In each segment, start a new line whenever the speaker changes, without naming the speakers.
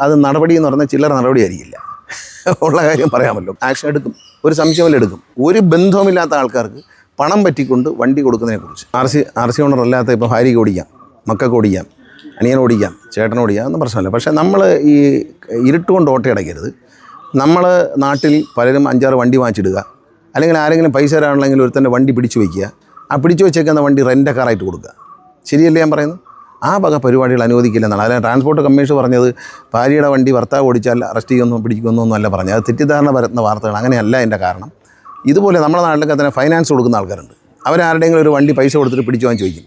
അത് നടപടി എന്ന് പറഞ്ഞാൽ ചില്ലറ നടപടി ആയിരിക്കില്ല ഉള്ള കാര്യം പറയാമല്ലോ. ആക്ഷൻ എടുക്കും. ഒരു സംശയമല്ല എടുക്കും. ഒരു ബന്ധവുമില്ലാത്ത ആൾക്കാർക്ക് പണം പറ്റിക്കൊണ്ട് വണ്ടി കൊടുക്കുന്നതിനെക്കുറിച്ച്. R C R C owner അല്ലാത്ത ഇപ്പോൾ ഭാര്യയ്ക്ക് ഓടിക്കാം മക്കൾക്ക് ഓടിക്കാം അനിയൻ ഓടിക്കാം ചേട്ടനെ ഓടിക്കാം ഒന്നും പ്രശ്നമില്ല. പക്ഷേ നമ്മൾ ഈ ഇരുട്ടുകൊണ്ട് ഓട്ടയടയ്ക്കരുത് നമ്മൾ നാട്ടിൽ പലരും അഞ്ചാറ് വണ്ടി വാങ്ങിച്ചിടുക. അല്ലെങ്കിൽ ആരെങ്കിലും പൈസ തരാണെങ്കിൽ ഒരുത്തന്റെ വണ്ടി പിടിച്ചു വയ്ക്കുക. ആ പിടിച്ചു വെച്ചേക്കുന്ന വണ്ടി റെന്റ് കാറായിട്ട് കൊടുക്കുക. ശരിയല്ലേ ഞാൻ പറയുന്നത്? ആ വക പരിപാടികൾ അനുവദിക്കില്ലെന്നാണ്. അതായത് ട്രാൻസ്പോർട്ട് കമ്മീഷൻ പറഞ്ഞത് ഭാര്യയുടെ വണ്ടി ഭർത്താവ് ഓടിച്ചാൽ അറസ്റ്റ് ചെയ്യുമെന്നോ പിടിക്കുമെന്നോ ഒന്നും അല്ല പറഞ്ഞത്. അത് തെറ്റിദ്ധാരണ വരുന്ന വാർത്തകൾ അങ്ങനെയല്ല എന്റെ കാരണം. ഇതുപോലെ നമ്മുടെ നാട്ടിലൊക്കെ തന്നെ ഫൈനാൻസ് കൊടുക്കുന്ന ആൾക്കാരുണ്ട്. അവരാരുടെയെങ്കിലും ഒരു വണ്ടി പൈസ കൊടുത്തിട്ട് പിടിച്ചു വാങ്ങി ചോദിക്കും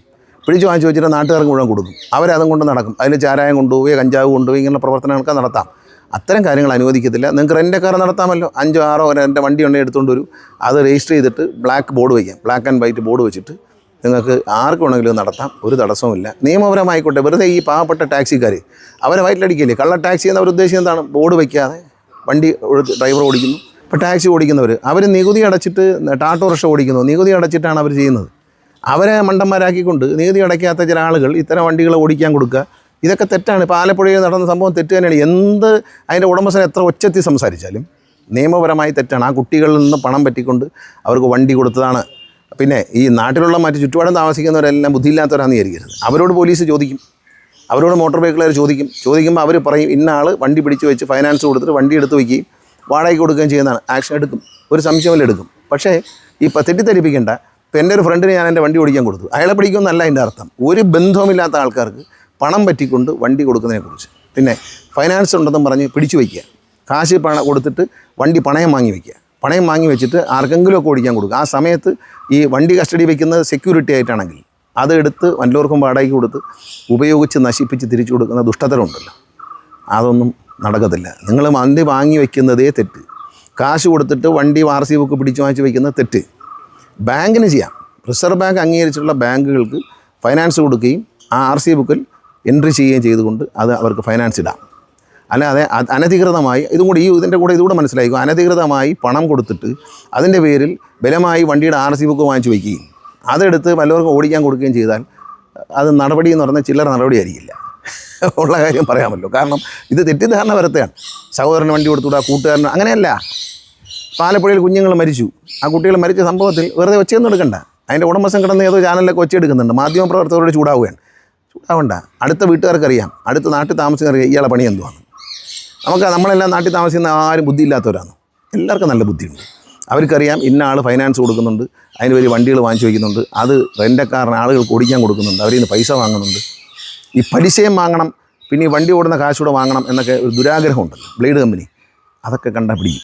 പിടിച്ചു വാങ്ങി ചോദിച്ചിട്ട് നാട്ടുകാർക്ക് മുഴുവൻ കൊടുക്കും. അവരതും കൊണ്ട് നടക്കും. അതിൽ ചാരായം കൊണ്ടുപോയി കഞ്ചാവ് കൊണ്ടുപോയി ഇങ്ങനെയുള്ള പ്രവർത്തനങ്ങളൊക്കെ നടത്താം. അത്തരം കാര്യങ്ങൾ അനുവദിക്കത്തില്ല. നിങ്ങൾക്ക് റെന്റ് കാർ നടത്താമല്ലോ. അഞ്ചോ ആറോ എന്റെ വണ്ടി ഉണ്ടെങ്കിൽ എടുത്തുകൊണ്ട് വരും. അത് രജിസ്റ്റർ ചെയ്തിട്ട് ബ്ലാക്ക് ബോർഡ് വയ്ക്കാം. ബ്ലാക്ക് ആൻഡ് വൈറ്റ് ബോർഡ് വെച്ചിട്ട് നിങ്ങൾക്ക് ആർക്ക് വേണമെങ്കിലും നടത്താം ഒരു തടസ്സവുമില്ല നിയമപരമായിക്കോട്ടെ വെറുതെ ഈ പാവപ്പെട്ട ടാക്സിക്കാർ അവരെ വയറ്റിലടിക്കില്ലേ? കള്ള ടാക്സി എന്നവർ ഉദ്ദേശിക്കുന്നത് എന്താണ്? ബോർഡ് വയ്ക്കാതെ വണ്ടി ഡ്രൈവർ ഓടിക്കുന്നു. ഇപ്പോൾ ടാക്സി ഓടിക്കുന്നവർ അവർ നികുതി അടച്ചിട്ട് ടാട്ടോ റിക്ഷ ഓടിക്കുന്നു. നികുതി അടച്ചിട്ടാണ് അവർ ചെയ്യുന്നത്. അവരെ മണ്ടന്മാരാക്കിക്കൊണ്ട് നികുതി അടയ്ക്കാത്ത ചില ആളുകൾ ഇത്തരം വണ്ടികൾ ഓടിക്കാൻ കൊടുക്കുക. ഇതൊക്കെ തെറ്റാണ്. ഇപ്പോൾ ആലപ്പുഴയിൽ നടന്ന സംഭവം തെറ്റ് തന്നെയാണ്. എന്ത് അതിന്റെ ഉടമസ്ഥൻ എത്ര ഒച്ചത്തി സംസാരിച്ചാലും നിയമപരമായി തെറ്റാണ്. ആ കുട്ടികളിൽ നിന്ന് പണം പറ്റിക്കൊണ്ട് അവർക്ക് വണ്ടി കൊടുത്തതാണ് പിന്നെ ഈ നാട്ടിലുള്ള മറ്റ് ചുറ്റുപാടും താമസിക്കുന്നവരെല്ലാം ബുദ്ധിയില്ലാത്തവരാണെന്ന് വിചാരിക്കരുത്. അവരോട് പോലീസ് ചോദിക്കും. അവരോട് മോട്ടോർ വെഹിക്കിളുകാർ ചോദിക്കും. ചോദിക്കുമ്പോൾ അവർ പറയും ഇന്ന ആൾ വണ്ടി പിടിച്ച് വെച്ച് ഫൈനാൻസ് കൊടുത്തിട്ട് വണ്ടി എടുത്ത് വയ്ക്കുകയും വാടകയ്ക്ക് കൊടുക്കുകയും ചെയ്യുന്നതാണ്. ആക്ഷൻ എടുക്കും. ഒരു സംശയമില്ല എടുക്കും. പക്ഷേ ഈ തെറ്റിദ്ധരിപ്പിക്കേണ്ട. ഇപ്പം എന്റെ ഒരു ഫ്രണ്ടിന് ഞാൻ എന്റെ വണ്ടി ഓടിക്കാൻ കൊടുത്തു. അയാളെ പിടിക്കുമെന്നല്ല എന്റെ അർത്ഥം. ഒരു ബന്ധവുമില്ലാത്ത ആൾക്കാർക്ക് പണം പറ്റിക്കൊണ്ട് വണ്ടി കൊടുക്കുന്നതിനെക്കുറിച്ച്. പിന്നെ ഫൈനാൻസ് ഉണ്ടെന്നും പറഞ്ഞ് പിടിച്ചു വയ്ക്കുക കാശ് പണം കൊടുത്തിട്ട് വണ്ടി പണയം വാങ്ങി വയ്ക്കുക പണയം വാങ്ങി വെച്ചിട്ട് ആർക്കെങ്കിലും ഒക്കെ ഓടിക്കാൻ കൊടുക്കുക ആ സമയത്ത് ഈ വണ്ടി കസ്റ്റഡി വയ്ക്കുന്നത് സെക്യൂരിറ്റി ആയിട്ടാണെങ്കിൽ അതെടുത്ത് വല്ലവർക്കും വാടകയ്ക്ക് കൊടുത്ത് ഉപയോഗിച്ച് നശിപ്പിച്ച് തിരിച്ചു കൊടുക്കുന്ന ദുഷ്ടതരമുണ്ടല്ലോ അതൊന്നും നടക്കത്തില്ല. നിങ്ങൾ വണ്ടി വാങ്ങി വയ്ക്കുന്നതേ തെറ്റ്. കാശ് കൊടുത്തിട്ട് വണ്ടി ആർ സി ബുക്ക് പിടിച്ചു വാങ്ങിച്ച് വയ്ക്കുന്ന തെറ്റ്. ബാങ്കിന് ചെയ്യാം. റിസർവ് ബാങ്ക് അംഗീകരിച്ചിട്ടുള്ള ബാങ്കുകൾക്ക് ഫൈനാൻസ് കൊടുക്കുകയും ആ ആർ സി ബുക്കിൽ എൻട്രി ചെയ്യുകയും ചെയ്തുകൊണ്ട് അത് അവർക്ക് ഫൈനാൻസ് ഇടാം. അല്ലാതെ അനധികൃതമായി ഇതും കൂടി ഈ ഇതിന്റെ കൂടെ ഇതുകൂടെ മനസ്സിലായിക്കും? അനധികൃതമായി പണം കൊടുത്തിട്ട് അതിന്റെ പേരിൽ ബലമായി വണ്ടിയുടെ ആർ സി ബുക്ക് വാങ്ങിച്ചു വയ്ക്കുകയും അതെടുത്ത് വല്ലവർക്കും ഓടിക്കാൻ കൊടുക്കുകയും ചെയ്താൽ അത് നടപടി എന്ന് പറഞ്ഞാൽ ചില്ലറ നടപടി ആയിരിക്കില്ല. ഉള്ള കാര്യം പറയാമല്ലോ. കാരണം ഇത് തെറ്റിദ്ധാരണ വരത്തെയാണ് സഹോദരന് വണ്ടി കൊടുത്തുകൂടാ കൂട്ടുകാരന് അങ്ങനെയല്ല. പാലപ്പുഴയിൽ കുഞ്ഞുങ്ങൾ മരിച്ചു. ആ കുട്ടികൾ മരിച്ച സംഭവത്തിൽ വെറുതെ ഒച്ചയൊന്നും എടുക്കണ്ട. അതിന്റെ ഉടമസ്ഥൻ കിടന്ന് ഏതോ ചാനലിലൊക്കെ ഒച്ചയെടുക്കുന്നുണ്ട്. മാധ്യമപ്രവർത്തകരോട് ചൂടാവുകയാണ്. ചൂടാവണ്ട. അടുത്ത വീട്ടുകാർക്കറിയാം. അടുത്ത നാട്ടിൽ താമസിക്കുന്നവർക്ക് ഇയാളെ പണി എന്തുവാണ് നമുക്ക് നമ്മളെല്ലാം നാട്ടിൽ താമസിക്കുന്ന ആരും ബുദ്ധിയില്ലാത്തവരാണ്. എല്ലാവർക്കും നല്ല ബുദ്ധിയുണ്ട്. അവർക്കറിയാം ഇന്ന ആൾ ഫൈനാൻസ് കൊടുക്കുന്നുണ്ട് അതിന് വലിയ വണ്ടികൾ വാങ്ങിച്ചു വയ്ക്കുന്നുണ്ട് അത് റെന്റക്കാരന് ആളുകൾക്ക് ഓടിക്കാൻ കൊടുക്കുന്നുണ്ട് അവരിൽ നിന്ന് പൈസ വാങ്ങുന്നുണ്ട്. ഈ പലിശയും വാങ്ങണം പിന്നെ ഈ വണ്ടി ഓടുന്ന കാശൂടെ വാങ്ങണം എന്നൊക്കെ ഒരു ദുരാഗ്രഹമുണ്ടല്ലോ ബ്ലേഡ് കമ്പനി. അതൊക്കെ കണ്ടാൽ പിടിക്കും.